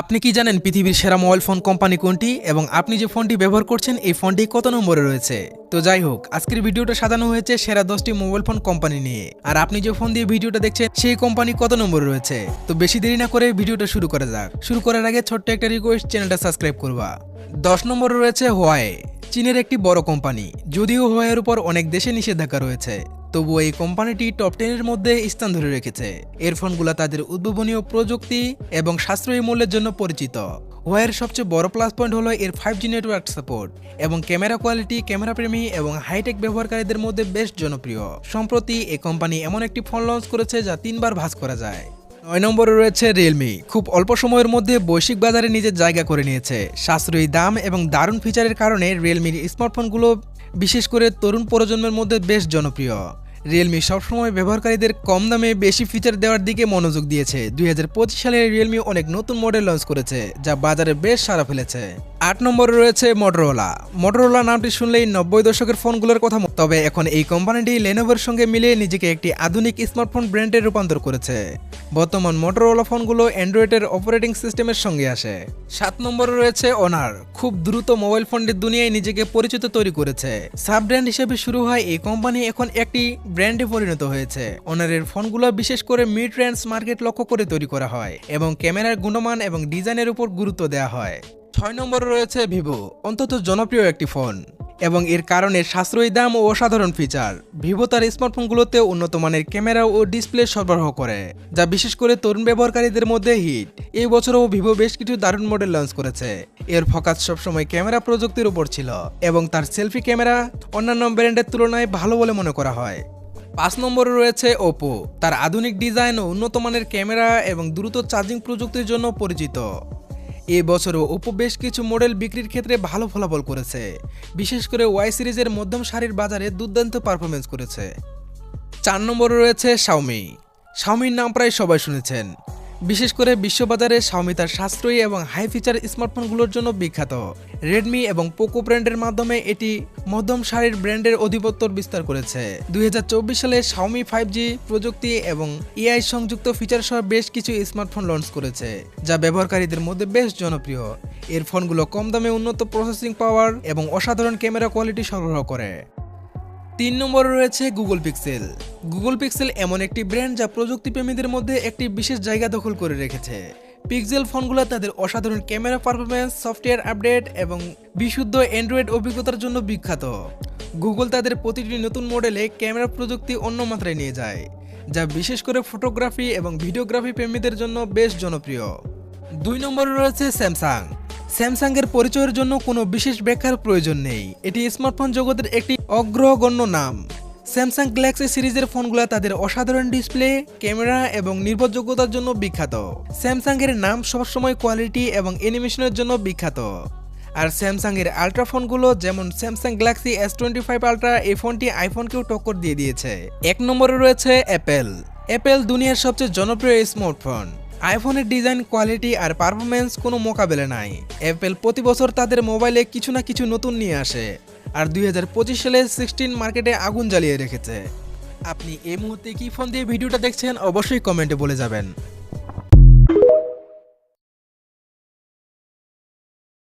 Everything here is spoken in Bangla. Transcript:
আপনি কি জানেন পৃথিবীর সেরা মোবাইল ফোন কোম্পানি কোনটি এবং আপনি যে ফোনটি ব্যবহার করছেন, এই ফোনটি কত নম্বরে রয়েছে? তো যাই হোক, আজকের ভিডিওটা সাজানো হয়েছে সেরা দশটি মোবাইল ফোন কোম্পানি নিয়ে। আর আপনি যে ফোন দিয়ে ভিডিওটা দেখছেন, সেই কোম্পানি কত নম্বরে রয়েছে? তো বেশি দেরি না করে ভিডিওটা শুরু করা যাক। শুরু করার আগে ছোট্ট একটা রিকোয়েস্ট চ্যানেলটা সাবস্ক্রাইব করবা। দশ নম্বরে রয়েছে হোয়াই চীনের একটি বড় কোম্পানি। যদিও হোয়াইয়ের উপর অনেক দেশে নিষেধাজ্ঞা রয়েছে। তবুও এই কোম্পানিটি টপ টেনের মধ্যে স্থান ধরে রেখেছে। এর ফোনগুলো তাদের উদ্ভাবনীয় প্রযুক্তি এবং সাশ্রয়ী মূল্যের জন্য পরিচিত। হোয়াইয়ের সবচেয়ে বড় প্লাস পয়েন্ট হলো এর ফাইভ জি নেটওয়ার্ক সাপোর্ট এবং ক্যামেরা কোয়ালিটি ক্যামেরা প্রেমী এবং হাইটেক ব্যবহারকারীদের মধ্যে বেশ জনপ্রিয়। সম্প্রতি এই কোম্পানি এমন একটি ফোন লঞ্চ করেছে যা তিনবার ভাঁজ করা যায়। নয় নম্বরে রয়েছে রিয়েলমি খুব অল্প সময়ের মধ্যে বৈশ্বিক বাজারে নিজের জায়গা করে নিয়েছে। সাশ্রয়ী দাম এবং দারুণ ফিচারের কারণে রিয়েলমির স্মার্টফোনগুলো বিশেষ করে তরুণ প্রজন্মের মধ্যে বেশ জনপ্রিয়। রিয়েলমি সবসময় ব্যবহারকারীদের কম দামে বেশি ফিচার দেওয়ার দিকে মনোযোগ দিয়েছে। দুই হাজার পঁচিশ সালে রিয়েলমি অনেক নতুন মডেল লঞ্চ করেছে, যা বাজারে বেশ সাড়া ফেলেছে। আট নম্বরে রয়েছে মটোরোলা মটোরোলা নামটি শুনলেই নব্বই দশকের ফোনগুলোর কথা তবে এখন এই কোম্পানিটি লেনোভোর সঙ্গে মিলিয়ে নিজেকে একটি আধুনিক স্মার্টফোন ব্র্যান্ডে রূপান্তর করেছে। বর্তমান মোটরোলা ফোনগুলো অ্যান্ড্রয়েডের অপারেটিং সিস্টেমের সঙ্গে আসে। সাত নম্বরে রয়েছে অনার খুব দ্রুত মোবাইল ফোনের দুনিয়ায় নিজেকে পরিচিত তৈরি করেছে। সাব ব্র্যান্ড হিসেবে শুরু হয় এই কোম্পানি এখন একটি ব্র্যান্ডে পরিণত হয়েছে। অনারের ফোনগুলো বিশেষ করে মিড রেঞ্জ মার্কেট লক্ষ্য করে তৈরি করা হয় এবং ক্যামেরার গুণমান এবং ডিজাইনের উপর গুরুত্ব দেওয়া হয়। ছয় নম্বরে রয়েছে ভিভো, অন্তত জনপ্রিয় একটি ফোন। এবং এর কারণে সাশ্রয়ী দাম ও অসাধারণ ফিচার ভিভো তার স্মার্টফোনগুলোতে উন্নত মানের ক্যামেরা ও ডিসপ্লে সরবরাহ করে, যা বিশেষ করে তরুণ ব্যবহারকারীদের মধ্যে হিট এই বছরও ভিভো বেশ কিছু দারুণ মডেল লঞ্চ করেছে। এর ফোকাস সবসময় ক্যামেরা প্রযুক্তির উপর ছিল এবং তার সেলফি ক্যামেরা অন্যান্য ব্র্যান্ডের তুলনায় ভালো বলে মনে করা হয়। পাঁচ নম্বরে রয়েছে ওপো তার আধুনিক ডিজাইন ও উন্নত মানের ক্যামেরা এবং দ্রুত চার্জিং প্রযুক্তির জন্য পরিচিত। এ বছরও ওপো বেশ কিছু মডেল বিক্রির ক্ষেত্রে ভালো ফলাফল করেছে। বিশেষ করে ওয়াই সিরিজের মধ্যম সারির বাজারে দুর্দান্ত পারফরমেন্স করেছে। চার নম্বরে রয়েছে শাওমি। শাওমির নাম প্রায় সবাই শুনেছেন। বিশেষ করে বিশ্ববাজারে শাওমি তার সাশ্রয়ী এবং হাই ফিচার স্মার্টফোনগুলোর জন্য বিখ্যাত। রেডমি এবং পোকো ব্র্যান্ডের মাধ্যমে এটি মধ্যম সারির ব্র্যান্ডের অধিপত্য বিস্তার করেছে। দুই হাজার চব্বিশ সালে শাওমি ফাইভ জি প্রযুক্তি এবং এআই সংযুক্ত ফিচার সহ বেশ কিছু স্মার্টফোন লঞ্চ করেছে, যা ব্যবহারকারীদের মধ্যে বেশ জনপ্রিয়। এর ফোনগুলো কম দামে উন্নত প্রসেসিং পাওয়ার এবং অসাধারণ ক্যামেরা কোয়ালিটি সরবরাহ করে। তিন নম্বরে রয়েছে গুগল পিক্সেল গুগল পিক্সেল এমন একটি ব্র্যান্ড যা প্রযুক্তিপ্রেমীদের মধ্যে একটি বিশেষ জায়গা দখল করে রেখেছে। পিক্সেল ফোনগুলো তাদের অসাধারণ ক্যামেরা পারফরমেন্স সফটওয়্যার আপডেট এবং বিশুদ্ধ অ্যান্ড্রয়েড অভিজ্ঞতার জন্য বিখ্যাত। গুগল তাদের প্রতিটি নতুন মডেলে ক্যামেরা প্রযুক্তি অন্য মাত্রায় নিয়ে যায়, যা বিশেষ করে ফটোগ্রাফি এবং ভিডিওগ্রাফি প্রেমীদের জন্য বেশ জনপ্রিয়। দুই নম্বরে রয়েছে স্যামসাং স্যামসাংয়ের পরিচয়ের জন্য কোনো বিশেষ ব্যাখ্যার প্রয়োজন নেই। এটি স্মার্টফোন জগতের একটি অগ্রগণ্য নাম। স্যামসাং গ্যালাক্সি সিরিজের ফোনগুলো তাদের অসাধারণ ডিসপ্লে, ক্যামেরা এবং নির্ভরযোগ্যতার জন্য বিখ্যাত। স্যামসাংয়ের নাম সবসময় কোয়ালিটি এবং অ্যানিমেশনের জন্য বিখ্যাত। আর স্যামসাংয়ের আলট্রা ফোনগুলো যেমন Samsung Galaxy S twenty five ultra এই ফোনটি আইফোনকেও টক্কর দিয়ে দিয়েছে। এক নম্বরে রয়েছে অ্যাপেল। অ্যাপেল দুনিয়ার সবচেয়ে জনপ্রিয় স্মার্টফোন। আইফোনের ডিজাইন, কোয়ালিটি আর পারফরমেন্স কোনো মোকাবেলা নাই। অ্যাপেল প্রতি বছর তাদের মোবাইলে কিছু না কিছু নতুন নিয়ে আসে আর দুই হাজার পঁচিশ সালে সিক্সটিন মার্কেটে আগুন জ্বালিয়ে রেখেছে। আপনি এই মুহূর্তে কি ফোন দিয়ে ভিডিওটা দেখছেন অবশ্যই কমেন্টে বলে যাবেন।